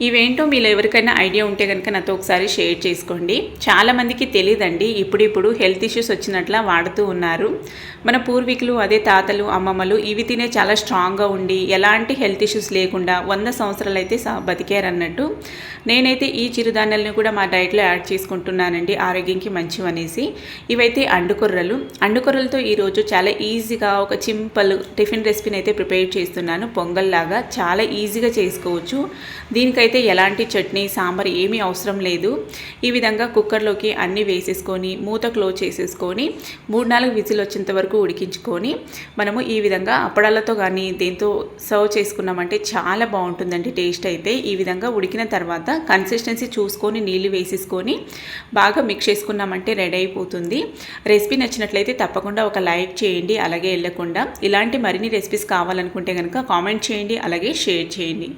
ఇవేంటో మీలో ఎవరికైనా ఐడియా ఉంటే కనుక నాతో ఒకసారి షేర్ చేసుకోండి. చాలామందికి తెలియదండి ఇప్పుడిప్పుడు హెల్త్ ఇష్యూస్ వచ్చినట్లా వాడుతూ ఉన్నారు. మన పూర్వీకులు అదే తాతలు అమ్మమ్మలు ఇవి తినే చాలా స్ట్రాంగ్గా ఉండి ఎలాంటి హెల్త్ ఇష్యూస్ లేకుండా వంద సంవత్సరాలు అయితే బతికారన్నట్టు నేనైతే ఈ చిరుధాన్యాలను కూడా మా డైట్లో యాడ్ చేసుకుంటున్నానండి ఆరోగ్యంకి మంచివనేసి. ఇవైతే అండుకొర్రలు. అండుకొర్రలతో ఈరోజు చాలా ఈజీగా ఒక సింపుల్ టిఫిన్ రెసిపీని అయితే ప్రిపేర్ చేస్తున్నాను పొంగల్లాగా. చాలా ఈజీగా చేసుకోవచ్చు. దీనికైతే ఎలాంటి చట్నీ సాంబార్ ఏమీ అవసరం లేదు. ఈ విధంగా కుక్కర్లోకి అన్నీ వేసేసుకొని మూత క్లోజ్ చేసేసుకొని మూడు నాలుగు విజిల్ వచ్చేంత వరకు ఉడికించుకొని మనము ఈ విధంగా అప్పడాలతో కానీ దేంతో సర్వ్ చేసుకున్నామంటే చాలా బాగుంటుందండి టేస్ట్ అయితే. ఈ విధంగా ఉడికిన తర్వాత కన్సిస్టెన్సీ చూసుకొని నీళ్ళు వేసేసుకొని బాగా మిక్స్ చేసుకున్నామంటే రెడీ అయిపోతుంది. రెసిపీ నచ్చినట్లయితే తప్పకుండా ఒక లైక్ చేయండి అలాగే వెళ్ళకుండా. ఇలాంటి మరిన్ని రెసిపీస్ కావాలనుకుంటే కనుక కామెంట్ చేయండి అలాగే షేర్ చేయండి.